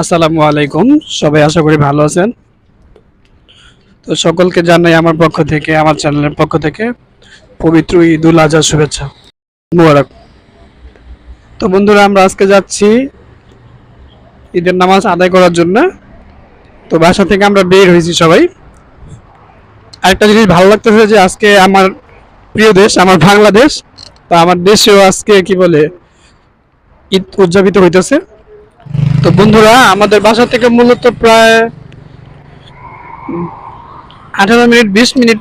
আসসালামু আলাইকুম। সবাই আশা করি ভালো আছেন। তো সকলকে জানাই আমার পক্ষ থেকে, আমার চ্যানেলের পক্ষ থেকে পবিত্র ঈদ উল আজহার শুভেচ্ছা। মুবারক। তো বন্ধুরা, আমরা আজকে যাচ্ছি ঈদের নামাজ আদায় করার জন্য। তো বাসা থেকে আমরা বের হয়েছি সবাই। আরেকটা জিনিস ভালো লাগতেছে যে আজকে আমার প্রিয় দেশ, আমার বাংলাদেশ, তো আমার দেশেও আজকে কি বলে, ঈদ উদযাপিত হইতেছে। তো বন্ধুরা, আমাদের বাসা থেকে মূলত প্রায় আঠারো মিনিট, বিশ মিনিট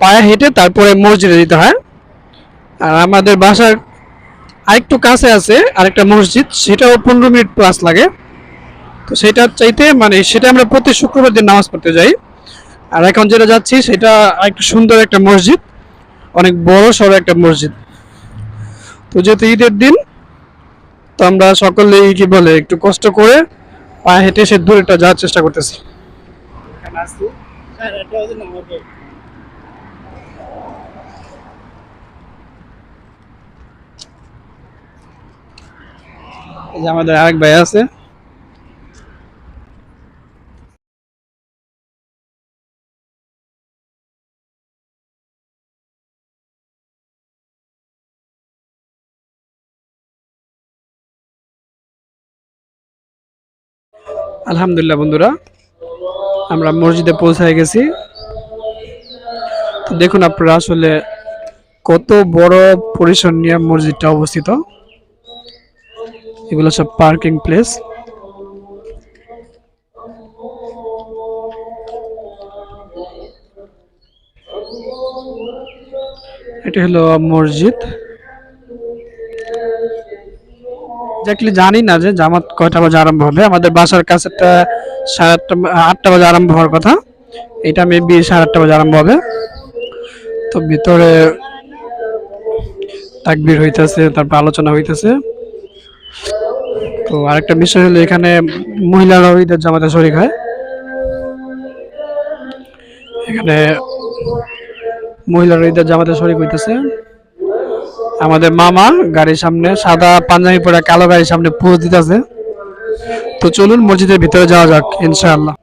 পায়ে হেঁটে তারপরে মসজিদে যেতে হয়। আর আমাদের বাসার আরেকটু কাছে আছে আরেকটা মসজিদ, সেটাও পনেরো মিনিট প্লাস লাগে। তো সেটা চাইতে মানে সেটা আমরা প্রতি শুক্রবার দিন নামাজ পড়তে যাই। আর এখন যেটা যাচ্ছি, সেটা একটু সুন্দর একটা মসজিদ, অনেক বড় সড়ো একটা মসজিদ। তো যেহেতু ঈদের দিন তো আমরা সকলেই কি বলে, একটু কষ্ট করে পায়ে হেঁটে সে দূরেটা যাওয়ার চেষ্টা করতেছি। আমাদের আরেক ভাই আছে। আলহামদুলিল্লাহ বন্ধুরা, আমরা মসজিদে পৌঁছায় গেছি। তো দেখুন আপনারা আসলে কত বড় পরিসর নিয়ে মসজিদটা অবস্থিত। এগুলো সব পার্কিং প্লেস। এটা হলো মসজিদ। এক্স্যাক্টলি জানি না যে জামাত কয়টা বাজে আরম্ভ হবে। আমাদের বাসার কাছেটা সাড়ে আটটা আটটা বাজে আরম্ভ হওয়ার কথা। এটা মেবি সাড়ে আটটা বাজে আরম্ভ হবে। তো ভিতরে তাকবির হইতেছে, তারপর আলোচনা হইতেছে। তো আরেকটা বিষয় হলো এখানে মহিলারাও ঈদের জামাতে শরিক হয়। এখানে মহিলারা ঈদের জামাতে শরিক হইতেছে। আমাদের মামা গাড়ির সামনে সাদা পাঞ্জাবি পরে কালো গাড়ির সামনে পোজ দিতেছে। তো চলুন মসজিদের ভিতরে যাওয়া যাক, ইনশাআল্লাহ।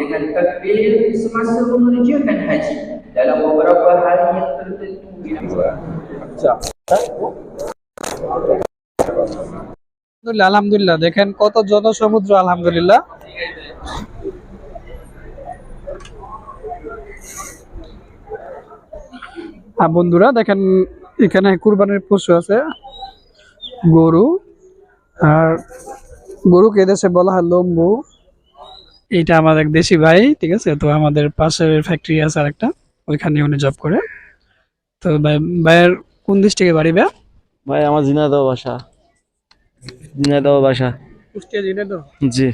Dengan takbir semasa mengerjakan haji. Dalam beberapa hari আলহামদুলিল্লাহ আলহামদুলিল্লাহ। দেখেন কত জনসমুদ্র, আলহামদুলিল্লাহ। বন্ধুরা, দেখেন এখানে কুরবানির পশু আছে, গরু। আর গরুকে এদেশে বলা হয় লম্বু। এইটা আমাদের দেশি ভাই, ঠিক আছে? তো আমাদের পাশের ফ্যাক্টরি আছে আরেকটা, ওইখানে উনি জব করে। তো ভাই, ভাইয়ের কোন ডিস্ট্রিক্টে বাড়ি ভাই ভাই আমার ঝিনাইদহ বাসা। ঝিনাইদহ বাসা। কুষ্টিয়া জেনে তো জি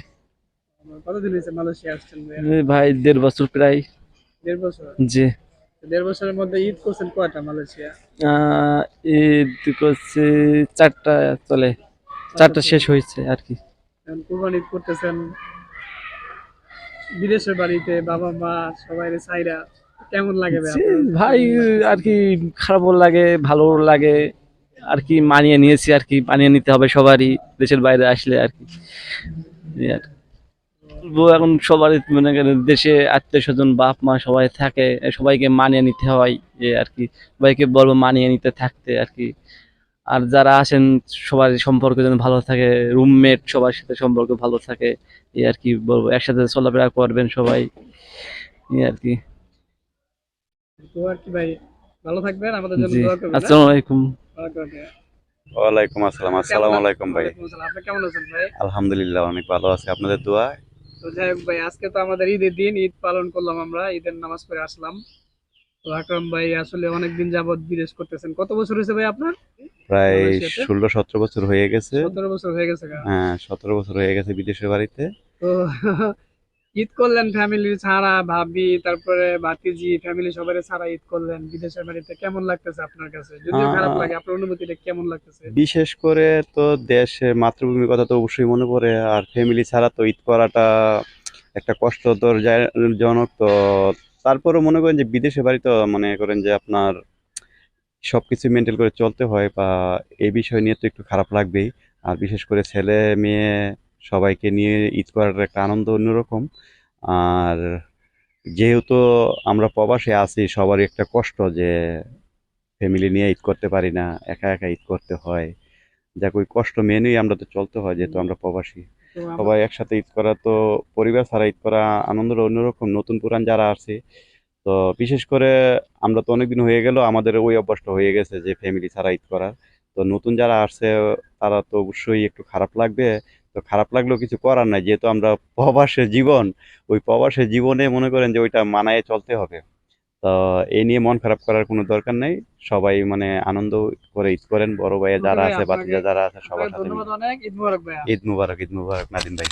কতদিন হয়েছে মালয়েশিয়া আসছেন ভাই দেড় বছর প্রায়। দেড় বছর? জি। দেড় বছরের মধ্যে ঈদ করছেন কয়টা মালয়েশিয়া? ঈদ করছে চারটা চলে। চারটা শেষ হয়েছে আর কি। এখন কুরবানি ঈদ করতেছেন। বিদেশের বাড়িতে বাবা মা সবাই সাইরা কেমন লাগে ভাই আর কি খারাপও লাগে ভালো লাগে আর কি মানিয়ে নিয়েছি আর কি মানিয়ে নিতে হবে সবারই দেশের বাইরে আসলে আর কি। এখন সবারই মনে করেন দেশে আত্মীয় স্বজন বাপ মা সবাই থাকে সবাইকে মানিয়ে নিতে হয় যে আর কি সবাইকে বলব মানিয়ে নিতে থাকতে আর কি। আর যারা আসেন সবার সম্পর্ক যেন ভালো থাকে রুমমেট সবার সাথে সম্পর্ক ভালো থাকে এই আর কি বলব একসাথে চলাফেরা করবেন সবাই এই আর কি। তো আর কি ভাই ভালো থাকবেন আমাদের জন্য দোয়া করবেন হ্যাঁ? আসসালামু আলাইকুম ওকে, ওকে। ওয়ালাইকুম আসসালাম আসসালামু আলাইকুম ভাই। আপনি কেমন আছেন ভাই? আলহামদুলিল্লাহ অনেক ভালো আছে। আপনাদের দোয়া? তো যাই হোক ভাই আজকে তো আমাদের ঈদের দিন ঈদ পালন করলাম আমরা ঈদের নামাজ পড়ে আসলাম। তো আকরাম ভাই আসলে অনেকদিন যাবত বিদেশ করতেছেন। কত বছর হয়েছে ভাই আপনার? প্রায়? ষোলো সতেরো বছর হয়ে গেছে। সতেরো বছর হয়ে গেছে হ্যাঁ সতেরো বছর হয়ে গেছে বিদেশের বাড়িতে। তো ঈদ করলেন ফ্যামিলি ছাড়া ভাবি তারপরে ভাতিজি ফ্যামিলি সবাই ছাড়া ঈদ করলেন বিদেশের বাড়িতে। কেমন লাগতেছে আপনার কাছে? যদিও খারাপ লাগে আপনার অনুভূতিটা কেমন লাগতেছে? বিশেষ করে তো দেশের মাতৃভূমির কথা তো অবশ্যই মনে পড়ে আর ফ্যামিলি ছাড়া তো ঈদ করাটা একটা কষ্টকর জায়- জনক তো তারপরে মনে করেন যে বিদেশে বাড়ি তো মনে করেন যে আপনার সবকিছু মেনটেন করে চলতে হয় বা এই বিষয় নিয়ে তো একটু খারাপ লাগবেই। আর বিশেষ করে ছেলে মেয়ে সবাইকে নিয়ে ঈদ করার একটা আনন্দ অন্যরকম। আর যেহেতু আমরা প্রবাসে আছি সবারই একটা কষ্ট যে ফ্যামিলি নিয়ে ঈদ করতে পারি না একা একা ঈদ করতে হয়। যাক ওই কষ্ট মেনেই আমরা তো চলতে হয় যেহেতু আমরা প্রবাসী। সবাই একসাথে ঈদ করা তো পরিবার ছাড়া ঈদ করা আনন্দের অন্যরকম নতুন পুরান যারা আছে। তো বিশেষ করে আমরা তো অনেকদিন হয়ে গেল আমাদের ওই অভ্যাসটা হয়ে গেছে যে ফ্যামিলি ছাড়া ঈদ করার। তো নতুন যারা আসছে তারা তো অবশ্যই একটু খারাপ লাগবে। তো খারাপ লাগলেও কিছু করার নাই যেহেতু আমরা প্রবাসের জীবন ওই প্রবাসের জীবনে মনে করেন যে ওইটা মানায় চলতে হবে। তো এই নিয়ে মন খারাপ করার কোনো দরকার নেই। সবাই মানে আনন্দ করে ঈদ করেন বড় ভাইয়া যারা আছে বাতিজা যারা আছে সবার সাথে ঈদ মুবারক ঈদ মুবারক নাদিন ভাই।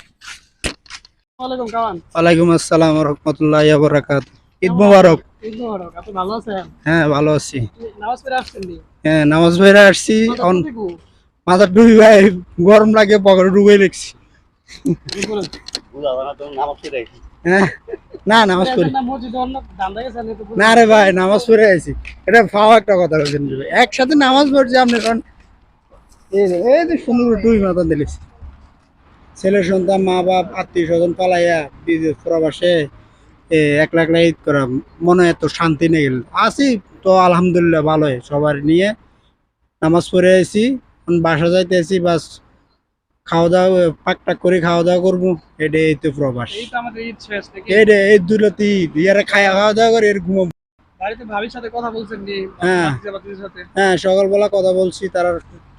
ওয়ালাইকুম আসসালাম রহমতুল্লাহ বরাকাত ঈদ মুবারক। ঈদ মুবারক আপনি ভালো আছেন? হ্যাঁ ভালো আছি। নামাজ পড়ে আসছেন নি হ্যাঁ নামাজ ভাইরা আসছি। মাথা? ডুবি ভাই গরম লাগে, পকেটে ডুবে লেগছি হ্যাঁ? না রে ভাই, নামাজ পড়ে এটা একটা কথা একসাথে নামাজ পড়ছি আপনি কারণ এই যে- সুন্দর ডুবি মাথা দিলেছি ছেলে, সন্তান, মা, বাপ, আত্মীয় স্বজন পালাইয়া বিদেশ প্রবাসে একলা একলা ঈদ করা, মনে এত শান্তি নেই। আছি তো আলহামদুলিল্লাহ ভালোই, সবার নিয়ে। নামাজ পড়ে আছি। বাসা যাইতেছি বাস খাওয়া দাওয়া পাক টাক করে খাওয়া দাওয়া করব এটা এই তো প্রবাস নাকি? এই রে এই দুলতি ইয়ারে খাওয়া খাওয়া দাওয়া করে এর ঘুমাবো। হ্যাঁ। হ্যাঁ সকালবেলা কথা বলছি তারা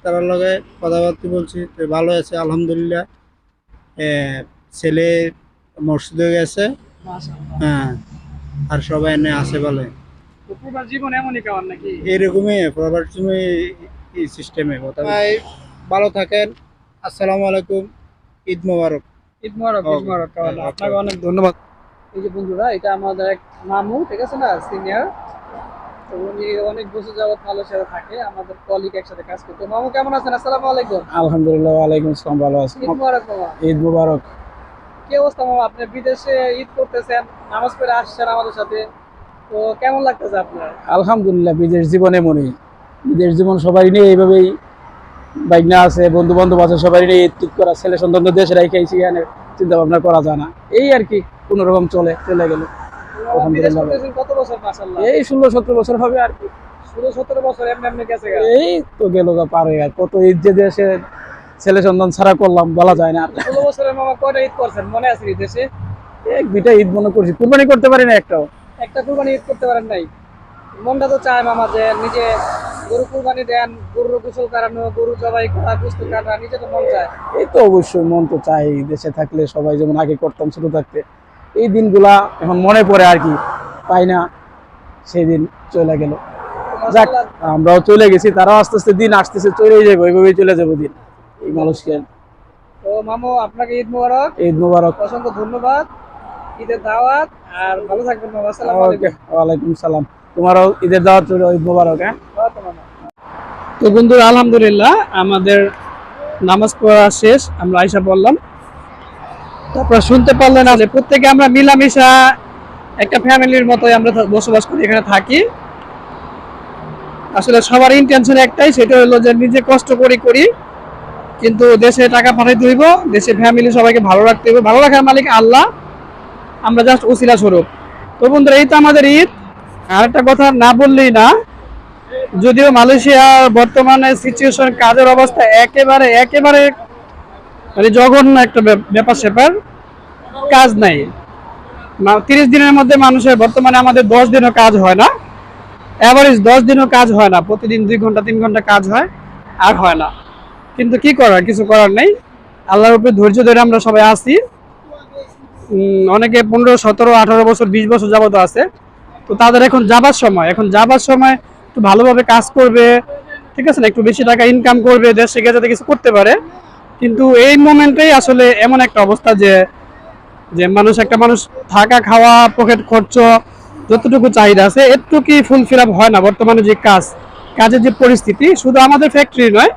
তারার লগে কথাবার্তা বলছি। ভালো আছে আলহামদুলিল্লাহ। ছেলে মসজিদে গেছে। হ্যাঁ আর সবাই এনে আছে বলে। তো প্রবাস জীবন এই সিস্টেমে ভাই ভালো থাকেন। আসসালামু আলাইকুম। ঈদ মোবারক। ঈদ মুবারক ঈদ. মুবারক Okay. আপনাকে অনেক ধন্যবাদ। এই যে বন্ধুরা এটা আমাদের এক মামু ঠিক আছে না? সিনিয়র তো উনি অনেক বছর যাবত মালয়েশিয়াতে থাকে আমাদের কলিগ একসাথে কাজ করতো। মামু কেমন আছেন? আসসালামু আলাইকুম। আলহামদুলিল্লাহ ওয়ালাইকুম আসসালাম ভালো আছি। ঈদ মুবারক মামা। ঈদ মোবারক। কি অবস্থা মামা? আপনি বিদেশে ঈদ করতেছেন নামাজ পড়ে আসছেন আমাদের সাথে। তো কেমন লাগতেছে আপনার? আলহামদুলিল্লাহ বিদেশ জীবনে মনে। বিদেশ জীবন সবাই নিয়ে এইভাবেই বাইকনা আছে বন্ধু বান্ধব আছে সবাই নিয়ে ঈদ করা ছেলে সন্তান তো দেশে রেখেছি এখানে চিন্তা ভাবনা করা যায় না। এই আর কি কোন রকম চলে চলে গেল। আলহামদুলিল্লাহ। এই ষোলো সতেরো বছর হবে আর কি। এই তো গেল পার হয়ে আর কত ঈদ যে দেশে ছেলে সন্তান ছাড়া করলাম বলা যায় না। ষোলো বছরের মামা কয়টা ঈদ করছেন মনে আছে দেশে? এক দুইটা ঈদ মনে করছি কুরবানি করতে পারি না একটাও। একটা কুরবানি ঈদ করতে পারেন নাই। মনটা তো চায় মামা যে নিজে গরু কুরবানি দেন গরুর গোসল করানো গরু জবাই করা গুস্ত কাটা নিজে তো মন চায়। এই তো অবশ্যই মন তো চাই দেশে থাকলে সবাই যেমন আগে করতাম ছোট থাকতে। এই দিনগুলা এখন মনে পড়ে আর কি পাই না? সেই দিন চলে গেল। যাক আমরাও চলে গেছি তারাও আস্তে আস্তে দিন আসতেছে চলেই যাব এইভাবেই চলে যাব দিন। এই মালয়েশিয়ান তো মামু আপনাকে ঈদ মোবারক। ঈদ মুবারক। অসংখ্য ধন্যবাদ। ঈদের দাওয়াত আর ভালো থাকবেন ওয়ালাইকুম সালাম। তোমারও ঈদের দাওয়াত ঈদ মুবারক হ্যাঁ? তো বন্ধু আলহামদুলিল্লাহ, আমাদের নামাজ পড়া শেষ, আমরা আইসা পড়লাম। তারপর শুনতে পারলেন না যে প্রত্যেকে আমরা মিলামিশা একটা ফ্যামিলির মতোই আমরা বসবাস করি, এখানে থাকি। আসলে সবার ইন্টেনশন একটাই, সেটা হলো যে নিজে কষ্ট করি করি, কিন্তু দেশে টাকা পাঠাইতে হইব, দেশে ফ্যামিলি সবাইকে ভালো রাখতে হইব। ভালো রাখার মালিক আল্লাহ, আমরা জাস্ট ওসিলা স্বরূপ। তো বন্ধুরা, এই তো আমাদের ঈদ। আর একটা কথা না বললেই না, যদিও মালয়েশিয়ার বর্তমানে সিচুয়েশন কাজের অবস্থা একেবারে একেবারে মানে জঘন্য একটা ব্যাপার স্যাপার, কাজ নাই। তিরিশ দিনের মধ্যে মানুষের বর্তমানে আমাদের দশ দিনও কাজ হয় না। অ্যাভারেজ দশ দিনও কাজ হয় না, প্রতিদিন দুই ঘণ্টা, তিন ঘণ্টা কাজ হয়, আর হয় না। কিন্তু কি করার, কিছু করার নেই। আল্লাহর উপরে ধৈর্য ধরে আমরা সবাই আসি অনেকে পনেরো, সতেরো, আঠারো বছর, বিশ বছর যাবত আছে। তো তাদের এখন যাবার সময়, এখন যাবার সময় একটু ভালোভাবে কাজ করবে, ঠিক আছে না? একটু বেশি টাকা ইনকাম করবে, দেশে গিয়ে যাতে কিছু করতে পারে। কিন্তু এই মোমেন্টেই আসলে এমন একটা অবস্থা যে যে মানুষ, একটা মানুষ থাকা, খাওয়া পকেট খরচ, যতটুকু চাহিদা আছে, এতটুকুই ফুলফিল আপ হয় না বর্তমানে যে কাজ। কাজের যে পরিস্থিতি, শুধু আমাদের ফ্যাক্টরি নয়,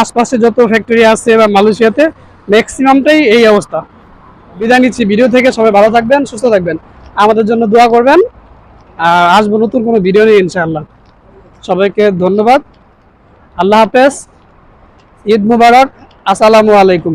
আশপাশে যত ফ্যাক্টরি আছে বা মালয়েশিয়াতে ম্যাক্সিমামটাই এই অবস্থা। বিদায় নিচ্ছি ভিডিও থেকে সবাই ভালো থাকবেন, সুস্থ থাকবেন। আমাদের জন্য দোয়া করবেন। আর আসব নতুন কোনো ভিডিও নিয়ে ইনশাআল্লাহ। সবাইকে ধন্যবাদ। আল্লাহ হাফেজ। ঈদ মুবারক। আসসালামু আলাইকুম।